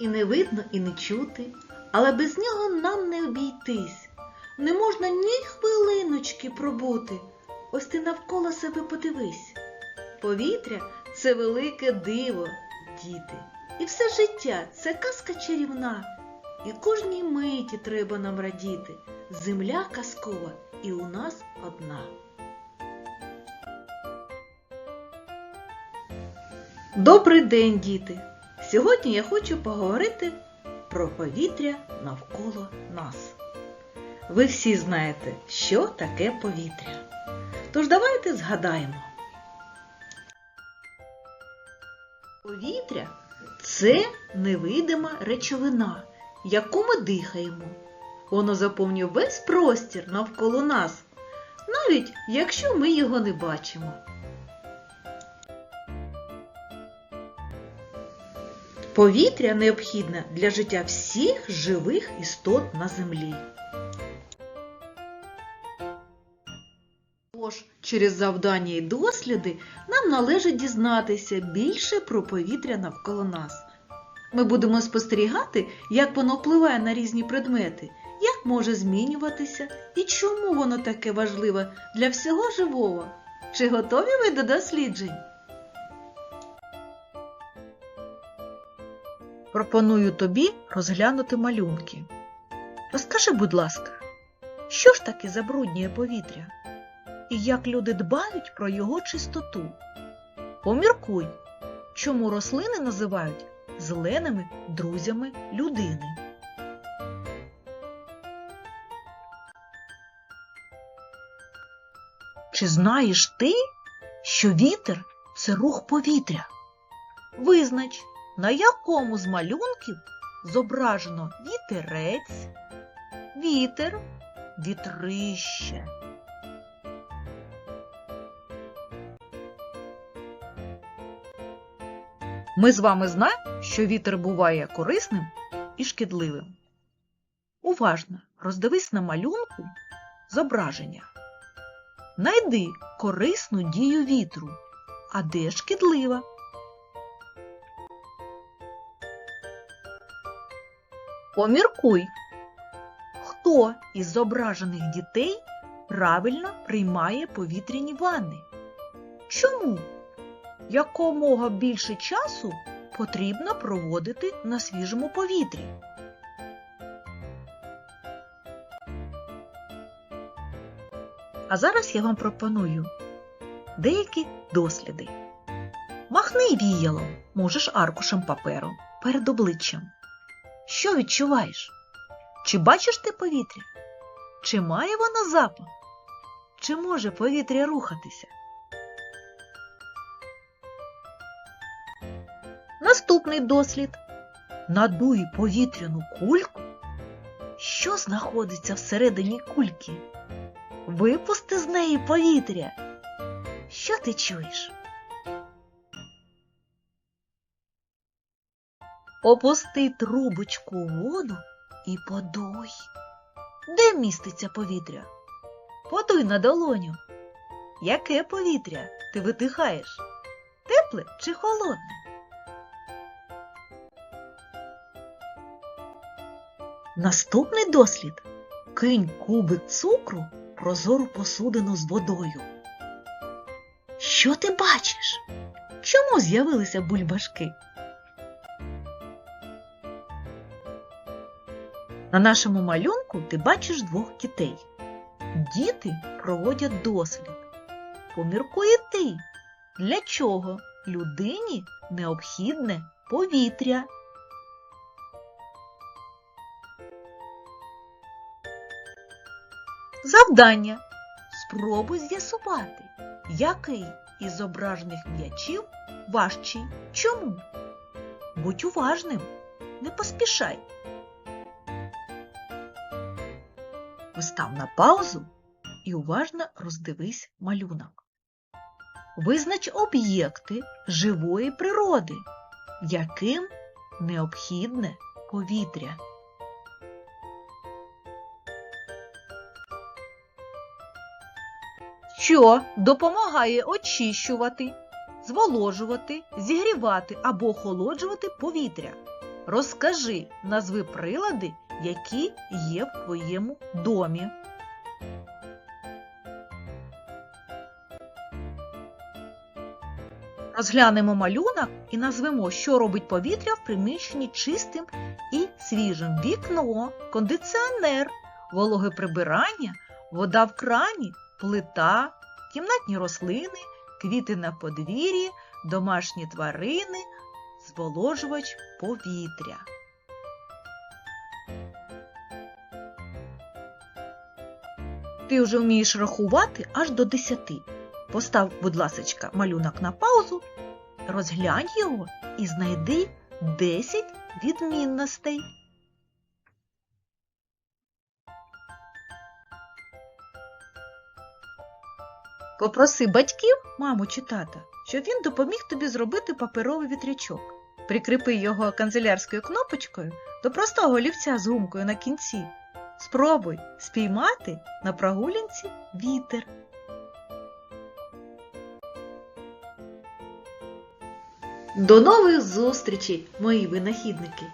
і не видно, і не чути, але без нього нам не обійтись. Не можна ні хвилиночки пробути. Ось ти навколо себе подивись. Повітря це велике диво, діти. І все життя це казка чарівна. І кожній миті треба нам радіти. Земля казкова і у нас одна. Добрий день, діти! Сьогодні я хочу поговорити про повітря навколо нас. Ви всі знаєте, що таке повітря. Тож давайте згадаємо. Повітря це невидима речовина, яку ми дихаємо. Воно заповнює весь простір навколо нас, навіть якщо ми його не бачимо. Повітря необхідне для життя всіх живих істот на землі. Тож, через завдання і досліди нам належить дізнатися більше про повітря навколо нас. Ми будемо спостерігати, як воно впливає на різні предмети, як може змінюватися і чому воно таке важливе для всього живого. Чи готові ви до досліджень? Пропоную тобі розглянути малюнки. Розкажи, будь ласка, що ж таке забруднює повітря? І як люди дбають про його чистоту? Поміркуй, чому рослини називають зеленими друзями людини. Чи знаєш ти, що вітер це рух повітря? Визнач, на якому з малюнків зображено вітерець, вітер, вітрище. Ми з вами знаємо, що вітер буває корисним і шкідливим. Уважно роздивись на малюнку зображення. Найди корисну дію вітру, а де шкідлива. Поміркуй, хто із зображених дітей правильно приймає повітряні ванни? Чому? Якомога більше часу потрібно проводити на свіжому повітрі? А зараз я вам пропоную деякі досліди. Махни віялом, можеш аркушем паперу перед обличчям. Що відчуваєш? Чи бачиш ти повітря? Чи має воно запах? Чи може повітря рухатися? Наступний дослід. Надуй повітряну кульку. Що знаходиться всередині кульки? Випусти з неї повітря. Що ти чуєш? Опусти трубочку у воду і подуй. Де міститься повітря? Подуй на долоню. Яке повітря ти витихаєш? Тепле чи холодне? Наступний дослід. Кинь кубик цукру в прозору посудину з водою. Що ти бачиш? Чому з'явилися бульбашки? На нашому малюнку ти бачиш двох дітей. Діти проводять дослід. Поміркує ти, для чого людині необхідне повітря. Завдання. Спробуй з'ясувати, який із зображених м'ячів важчий. Чому? Будь уважним, не поспішай. Постав на паузу і уважно роздивись малюнок. Визнач об'єкти живої природи, яким необхідне повітря. Що допомагає очищувати, зволожувати, зігрівати або охолоджувати повітря. Розкажи, назви прилади, які є в твоєму домі. Розглянемо малюнок і назвемо, що робить повітря в приміщенні чистим і свіжим. Вікно, кондиціонер, вологе прибирання, вода в крані, плита, кімнатні рослини, квіти на подвір'ї, домашні тварини, зволожувач повітря. Ти вже вмієш рахувати аж до десяти. Постав, будь ласочка, малюнок на паузу, розглянь його і знайди 10 відмінностей. Попроси батьків, маму чи тата, щоб він допоміг тобі зробити паперовий вітрячок. Прикріпи його канцелярською кнопочкою до простого олівця з гумкою на кінці. Спробуй спіймати на прогулянці вітер. До нових зустрічей, мої винахідники!